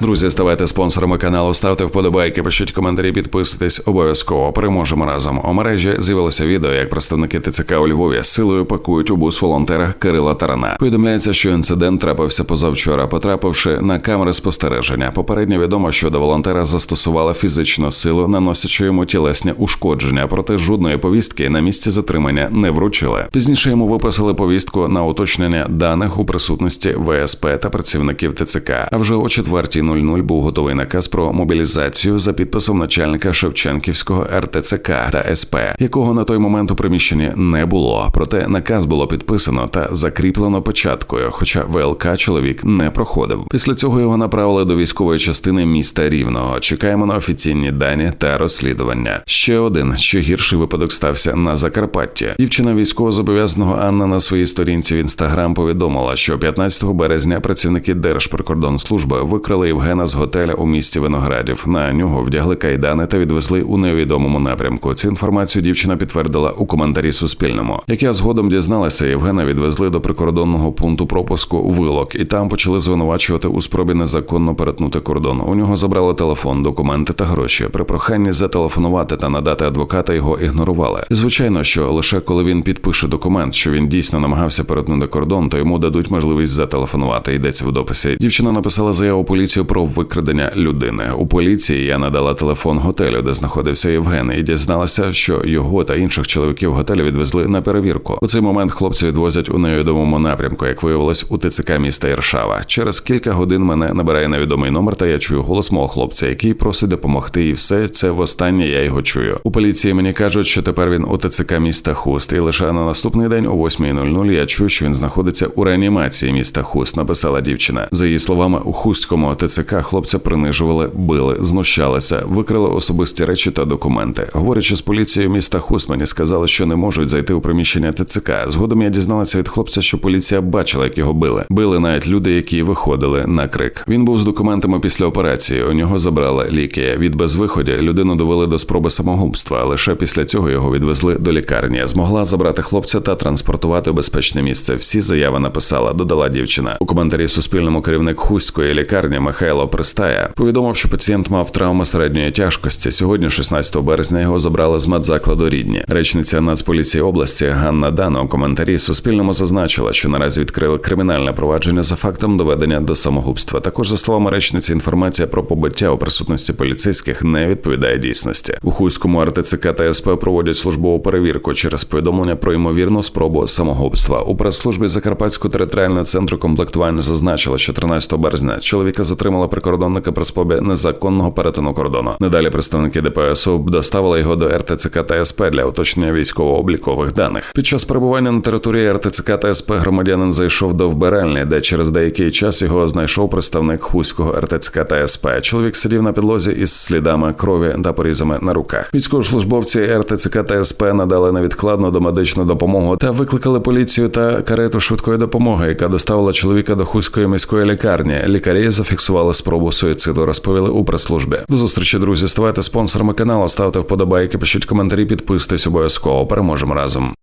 Друзі, ставайте спонсорами каналу, ставте вподобайки, пишіть коментарі, підписуйтесь обов'язково. Переможемо разом. У мережі з'явилося відео, як представники ТЦК у Львові силою пакують у бус волонтера Кирила Тарана. Повідомляється, що інцидент трапився позавчора, потрапивши на камери спостереження. Попередньо відомо, що до волонтера застосувала фізичну силу, наносячи йому тілесні ушкодження. Проте жодної повістки на місці затримання не вручили. Пізніше йому виписали повістку на уточнення даних у присутності ВСП та працівників ТЦК. А вже о 4.00 був готовий наказ про мобілізацію за підписом начальника Шевченківського РТЦК та СП, якого на той момент у приміщенні не було. Проте наказ було підписано та закріплено печаткою. Хоча ВЛК чоловік не проходив. Після цього його направили до військової частини міста Рівного. Чекаємо на офіційні дані та розслідування. Ще один ще гірший випадок стався на Закарпатті. Дівчина військовозобов'язаного Анна на своїй сторінці в інстаграм повідомила, що 15 березня працівники Держприкордонслужби викрали Євгена з готеля у місті Виноградів. На нього вдягли кайдани та відвезли у невідомому напрямку. Цю інформацію дівчина підтвердила у коментарі Суспільному. Як я згодом дізналася, Євгена відвезли до прикордонного пункту пропуску Вилок, і там почали звинувачувати у спробі незаконно перетнути кордон. У нього забрали телефон, документи та гроші. При проханні зателефонувати та надати адвоката його ігнорували. Звичайно, що лише коли він підпише документ, що він дійсно намагався перетнути кордон, то йому дадуть можливість зателефонувати. Йдеться в дописі. Дівчина написала заяву поліцію про викрадення людини. У поліції я надала телефон готелю, де знаходився Євген, і дізналася, що його та інших чоловіків готелю відвезли на перевірку. У цей момент хлопці відвозять у невідомому напрямку, як виявилось у ТЦК міста Іршава. Через кілька годин мене набирає невідомий номер, та я чую голос мого хлопця, який просить допомогти. І все це востаннє я його чую. У поліції мені кажуть, що тепер він у ТЦК міста Хуст, і лише на наступний день о 8.00 я чую, що він знаходиться у реанімації міста Хуст. Написала дівчина. За її словами, у хустському ТЦК хлопця принижували, били, знущалися, викрили особисті речі та документи. Говорячи з поліцією міста Хуст, мені сказали, що не можуть зайти у приміщення ТЦК. Згодом я дізналася від хлопця, що поліція бачила, як його били. Били навіть люди, які виходили на крик. Він був з документами після операції. У нього забрали ліки. Від безвиході людину довели до спроби самогубства. Лише після цього його відвезли до лікарні. Змогла забрати хлопця та транспортувати у безпечне місце. Всі заяви написала, додала дівчина. У коментарі Суспільному керівник Хуської лікарні Михайло Пристая повідомив, що пацієнт мав травми середньої тяжкості. Сьогодні, 16 березня, його забрали з медзакладу рідні. Речниця Нацполіції області Ганна Дана у коментарі Суспільному зазначила, що наразі відкрили кримінальне провадження за фактом доведення до самогубства. Також за словами речниці, інформація про побиття у присутності поліцейських не відповідає дійсності. У Хуському РТЦК та СП проводять службову перевірку через повідомлення про ймовірну спробу самогубства. У прес-службі Закарпатського територіального центру комплектування зазначили, що 13 березня чоловіка затримала прикордонника при спробі незаконного перетину кордону. Недалі представники ДПСУ доставили його до РТЦК та СП для уточнення військово-облікових даних. Під час перебування на території РТЦК та СП громадянин зайшов до вбиральні, де через деякий час його знайшов представник Хуського РТЦК та СП. Чоловік сидів на підлозі із слідами крові та порізами на руках. Військовослужбовці РТЦК та СП надали невідкладну домедичну допомогу та викликали поліцію та карету швидкої допомоги, яка доставила чоловіка до Хуської міської лікарні. Лікарі зафіксували спробу суїциду, розповіли у прес-службі. До зустрічі, друзі. Ставайте спонсорами каналу, ставте вподобайки, пишіть коментарі, підписуйтесь обов'язково. Переможемо разом.